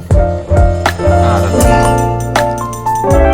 boss. Ah,